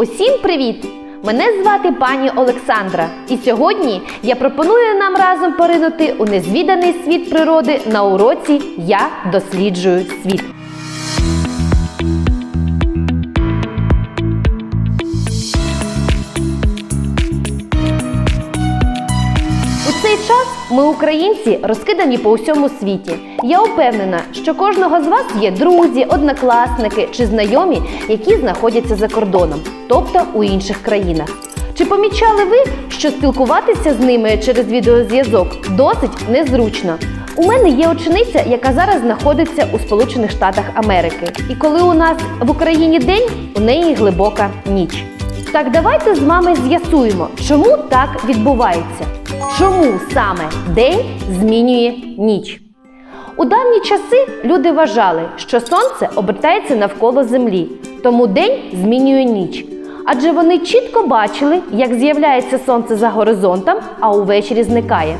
Усім привіт! Мене звати пані Олександра, і сьогодні я пропоную нам разом поринути у незвіданий світ природи на уроці Я досліджую світ. Ми, українці, розкидані по усьому світі. Я впевнена, що кожного з вас є друзі, однокласники чи знайомі, які знаходяться за кордоном, тобто у інших країнах. Чи помічали ви, що спілкуватися з ними через відеозв'язок досить незручно? У мене є учениця, яка зараз знаходиться у Сполучених Штатах Америки. І коли у нас в Україні день, у неї глибока ніч. Так давайте з вами з'ясуємо, чому так відбувається. Чому саме день змінює ніч? У давні часи люди вважали, що сонце обертається навколо землі, тому день змінює ніч. Адже вони чітко бачили, як з'являється сонце за горизонтом, а увечері зникає.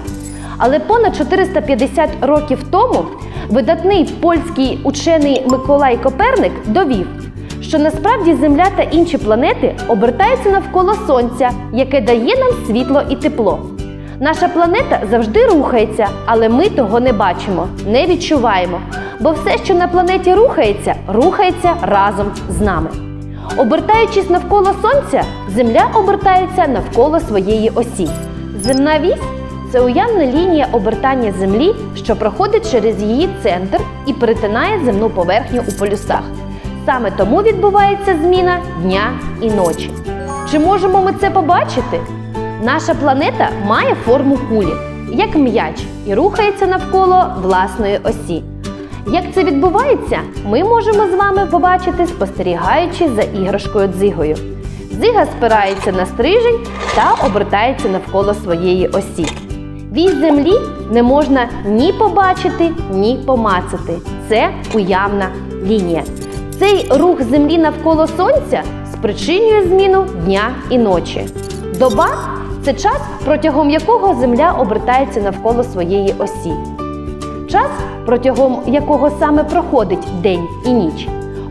Але понад 450 років тому видатний польський учений Миколай Коперник довів, що насправді Земля та інші планети обертаються навколо Сонця, яке дає нам світло і тепло. Наша планета завжди рухається, але ми того не бачимо, не відчуваємо. Бо все, що на планеті рухається, рухається разом з нами. Обертаючись навколо Сонця, Земля обертається навколо своєї осі. Земна вісь це уявна лінія обертання Землі, що проходить через її центр і перетинає земну поверхню у полюсах. Саме тому відбувається зміна дня і ночі. Чи можемо ми це побачити? Наша планета має форму кулі, як м'яч, і рухається навколо власної осі. Як це відбувається, ми можемо з вами побачити, спостерігаючи за іграшкою дзигою. Дзига спирається на стрижень та обертається навколо своєї осі. Вісь землі не можна ні побачити, ні помацати. Це уявна лінія. Цей рух землі навколо сонця спричинює зміну дня і ночі. Доба це час, протягом якого земля обертається навколо своєї осі. Час, протягом якого саме проходить день і ніч.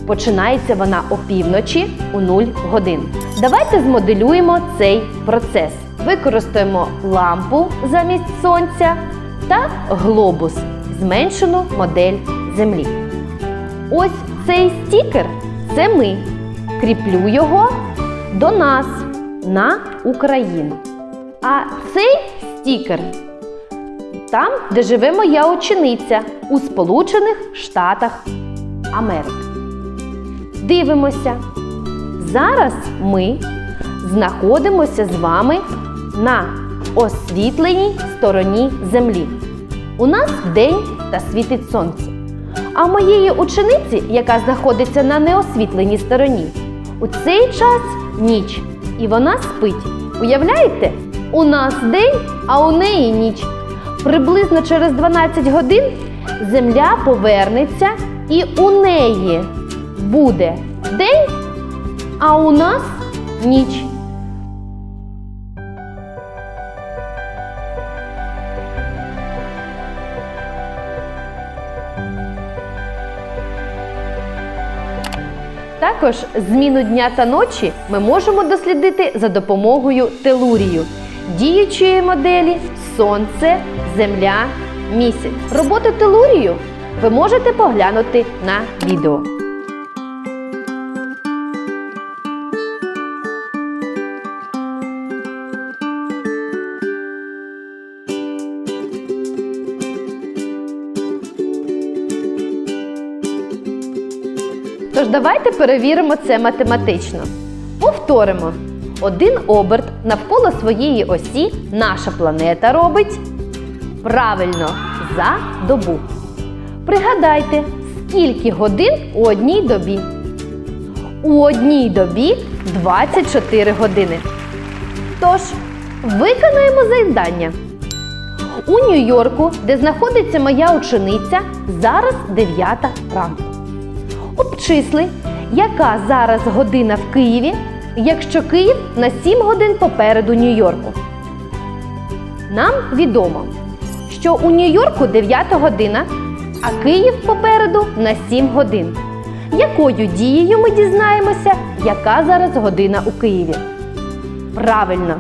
Починається вона опівночі у 0 годин. Давайте змоделюємо цей процес. Використаємо лампу замість сонця та глобус, зменшену модель Землі. Ось цей стікер це ми. Кріплю його до нас на Україну. А цей стікер там, де живе моя учениця у Сполучених Штатах Америки. Дивимося. Зараз ми знаходимося з вами на освітленій стороні Землі. У нас день та світить сонце. А моєї учениці, яка знаходиться на неосвітленій стороні, у цей час ніч, і вона спить. Уявляєте? У нас день, а у неї ніч. Приблизно через 12 годин земля повернеться і у неї буде день, а у нас ніч. Також зміну дня та ночі ми можемо дослідити за допомогою телурію, діючої моделі Сонце, Земля, Місяць. Роботу телурію ви можете поглянути на відео. Тож давайте перевіримо це математично. Повторимо. Один оберт навколо своєї осі наша планета робить правильно за добу. Пригадайте, скільки годин у одній добі. У одній добі 24 години. Тож, виконаємо завдання. У Нью-Йорку, де знаходиться моя учениця, зараз 9 ранку. Обчисли, яка зараз година в Києві, якщо Київ на 7 годин попереду Нью-Йорку. Нам відомо, що у Нью-Йорку 9 година, а Київ попереду на 7 годин. Якою дією ми дізнаємося, яка зараз година у Києві? Правильно,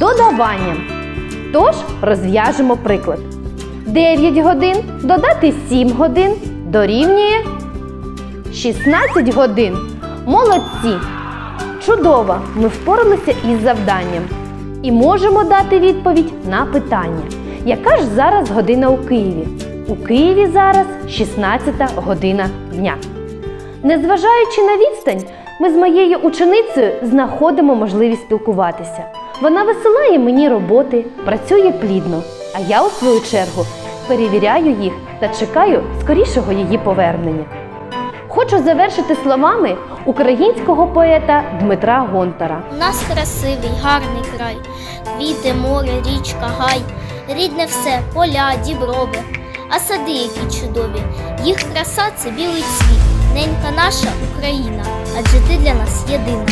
додаванням. Тож розв'яжемо приклад. 9 годин додати 7 годин дорівнює 16 годин. Молодці! Чудово! Ми впоралися із завданням. І можемо дати відповідь на питання. Яка ж зараз година у Києві? У Києві зараз 16 година дня. Незважаючи на відстань, ми з моєю ученицею знаходимо можливість спілкуватися. Вона висилає мені роботи, працює плідно, а я, у свою чергу, перевіряю їх та чекаю скорішого її повернення. Хочу завершити словами українського поета Дмитра Гонтара. У нас красивий, гарний край, квіти, море, річка, гай, рідне все, поля, діброви, а сади, які чудові. Їх краса це білий світ, ненька наша Україна, адже ти для нас єдина.